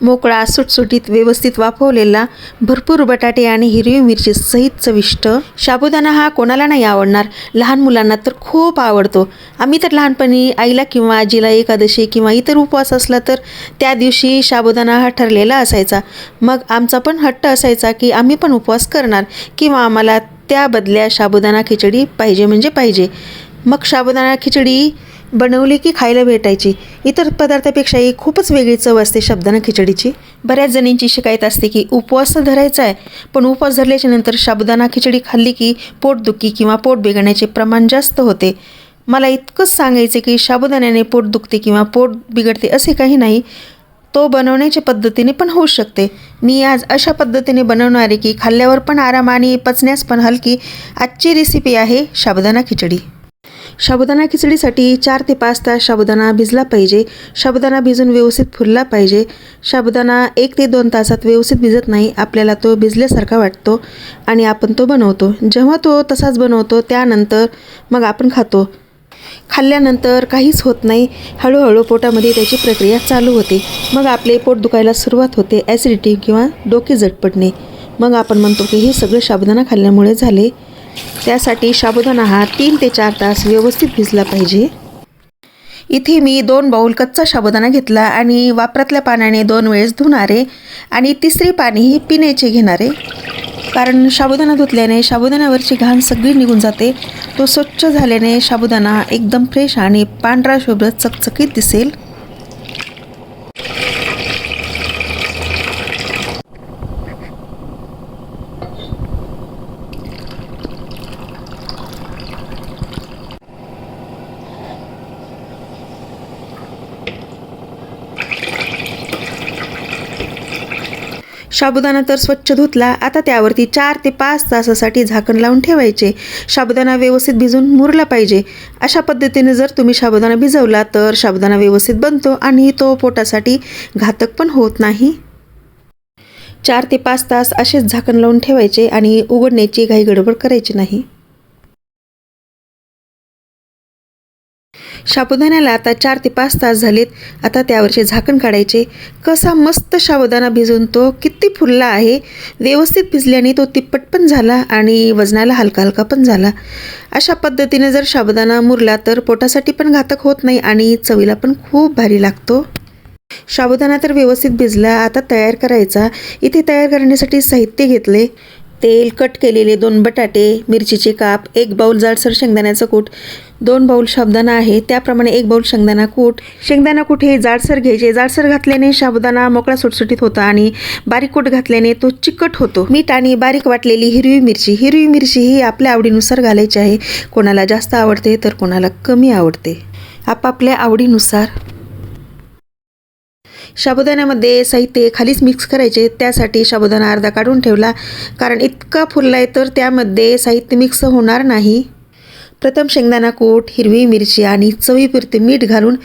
मोकळा सुटसुटीत व्यवस्थित वाफवलेला भरपूर बटाटे आणि हिरवी मिरची सहित चविष्ट. साबुदाणा हा कोणाला नाही आवडणार? लहान मुलांना तर खूप आवडतो. आम्ही तर लहानपणी आईला किंवा आजीला एकादशी किंवा इतर उपवास असला तर त्या दिवशी साबुदाणा हा ठरलेला असायचा. मग आमचा पण हट्ट असायचा की आम्ही पण उपवास करणार किंवा आम्हाला त्या बदल्या साबुदाणा खिचडी पाहिजे म्हणजे पाहिजे. मग साबुदाणा खिचडी बनवली की खायला भेटायची. इतर पदार्थापेक्षाही खूपच वेगळी चव असते शब्दानं खिचडीची. बऱ्याच जणींची शिकायत असते की उपवास तर धरायचा आहे पण उपवास धरल्याच्या नंतर साबुदाणा खिचडी खाल्ली की पोटदुखी किंवा पोट बिघडण्याचे प्रमाण जास्त होते. मला इतकंच सांगायचं की साबुदाण्याने पोट दुखते किंवा पोट बिघडते असे काही नाही तो बनवण्याच्या पद्धतीने पण होऊ शकते. मी आज अशा पद्धतीने बनवणारे की खाल्ल्यावर पण आराम आणि पचण्यास पण हलकी आजची रेसिपी आहे साबुदाणा खिचडी. साबुदाणा खिचडीसाठी चार ते पाच तास साबुदाणा भिजला पाहिजे. साबुदाणा भिजून व्यवस्थित फुलला पाहिजे. साबुदाणा एक ते दोन तासात व्यवस्थित भिजत नाही आपल्याला तो भिजल्यासारखा वाटतो आणि आपण तो बनवतो. जेव्हा तो तसाच बनवतो त्यानंतर मग आपण खातो. खाल्ल्यानंतर काहीच होत नाही. हळूहळू पोटामध्ये त्याची प्रक्रिया चालू होते. मग आपले पोट दुखायला सुरुवात होते ॲसिडिटी किंवा डोके झटपटणे. मग आपण म्हणतो की हे सगळं साबुदाणा खाल्ल्यामुळे झाले. त्यासाठी साबुदाणा हा तीन ते चार तास व्यवस्थित भिजला पाहिजे. इथे मी दोन बाऊल कच्चा साबुदाणा घेतला आणि वापरातल्या पाण्याने दोन वेळेस धुणारे आणि तिसरी पाणीही पिण्याचे घेणारे. कारण साबुदाणा धुतल्याने साबुदाण्यावरची घाण सगळी निघून जाते. तो स्वच्छ झाल्याने साबुदाणा एकदम फ्रेश आणि पांढरा शुभ्र चकचकीत दिसेल. साबुदाणा तर स्वच्छ धुतला. आता त्यावरती चार ते पाच तासासाठी झाकण लावून ठेवायचे. साबुदाणा व्यवस्थित भिजून मुरला पाहिजे. अशा पद्धतीने जर तुम्ही साबुदाणा भिजवला तर साबुदाणा व्यवस्थित बनतो आणि तो पोटासाठी घातक पण होत नाही. चार ते पाच तास असेच झाकण लावून ठेवायचे आणि उघडण्याची घाई गडबड करायची नाही. साबुदाण्याला आता चार ते पाच तास झालेत. आता त्यावरचे झाकण काढायचे. कसा मस्त साबुदाणा भिजून तो किती फुलला आहे. व्यवस्थित भिजल्याने तो तिप्पट पण झाला आणि वजनाला हलका हलका पण झाला. अशा पद्धतीने जर साबुदाणा मुरला तर पोटासाठी पण घातक होत नाही आणि चवीला पण खूप भारी लागतो. साबुदाणा तर व्यवस्थित भिजला आता तयार करायचा. इथे तयार करण्यासाठी साहित्य घेतले. तेल कट केलेले दोन बटाटे मिरचीचे काप एक बाऊल जाडसर शेंगदाण्याचं कूट. दोन बाऊल साबुदाणा आहे. त्याप्रमाणे एक बाऊल शेंगदाणा कूट. शेंगदाणा कूट हे जाडसर घ्यायचे. जाडसर घातल्याने साबुदाणा मोकळा सुटसुटीत होता आणि बारीक कूट घातल्याने तो चिकट होतो. मीठ आणि बारीक वाटलेली हिरवी मिरची. हिरवी मिरची ही आपल्या आवडीनुसार घालायची आहे. कोणाला जास्त आवडते तर कोणाला कमी आवडते. आपापल्या आवडीनुसार साबुदाण्यामध्ये साहित्य खालीच मिक्स करायचे त्यासाठी साबुदाणा अर्धा काढून ठेवला. कारण इतका फुलला आहे तर त्यामध्ये साहित्य मिक्स होणार नाही. प्रथम शेंगदाणा कूट हिरवी मिरची आणि चवीपुरते मीठ घालून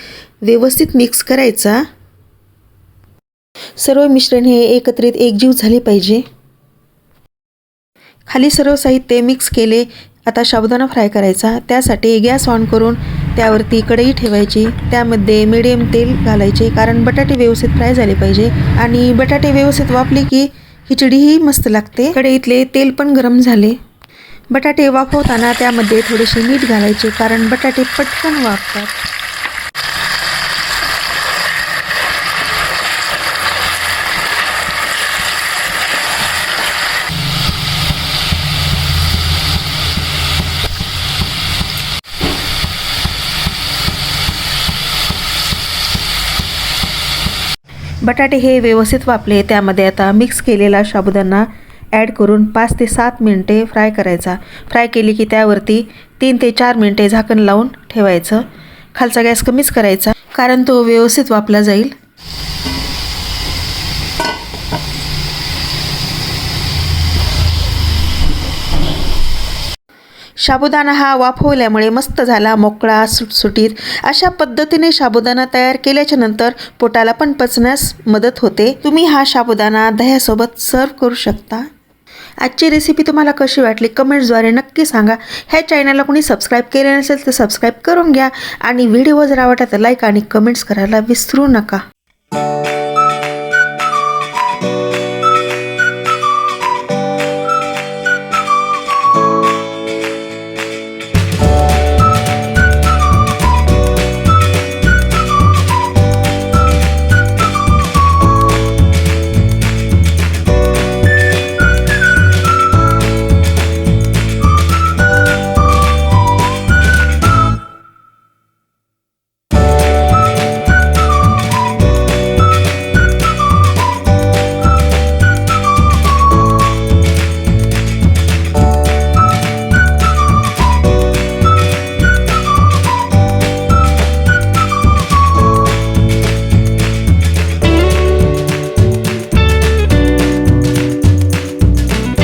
व्यवस्थित मिक्स करायचा. सर्व मिश्रण हे एकत्रित एकजीव झाले पाहिजे. खाली सर्व साहित्य मिक्स केले. आता साबुदाणा फ्राय करायचा. त्यासाठी गॅस ऑन करून त्यावरती कढई ठेवायची त्यामध्ये मिडियम तेल घालायचे कारण बटाटे व्यवस्थित फ्राय झाले पाहिजे. आणि बटाटे व्यवस्थित वापले की खिचडीही मस्त लागते. कढईतले तेल पण गरम झाले. बटाटे वाफवताना त्यामध्ये थोडेसे मीठ घालायचे कारण बटाटे पटकन वाफतात. बटाटे हे व्यवस्थित वापले त्यामध्ये आता मिक्स केलेला साबुदाणा ॲड करून पाच ते सात मिनटे फ्राय करायचा. फ्राय केली की त्यावरती तीन ते चार मिनटे झाकण लावून ठेवायचं. खालचा गॅस कमीच करायचा कारण तो व्यवस्थित वापला जाईल. साबुदाणा हा वाफवल्यामुळे मस्त झाला मोकळा सुटसुटीत. अशा पद्धतीने साबुदाणा तयार केल्याच्यानंतर पोटाला पण पचण्यास मदत होते. तुम्ही हा साबुदाणा दह्यासोबत सर्व करू शकता. आजची रेसिपी तुम्हाला कशी वाटली? कमेंट्सद्वारे नक्की सांगा. ह्या चॅनलला कोणी सबस्क्राईब केले नसेल तर सबस्क्राईब करून घ्या. आणि व्हिडिओ जर आवडला तर लाईक आणि कमेंट्स करायला विसरू नका.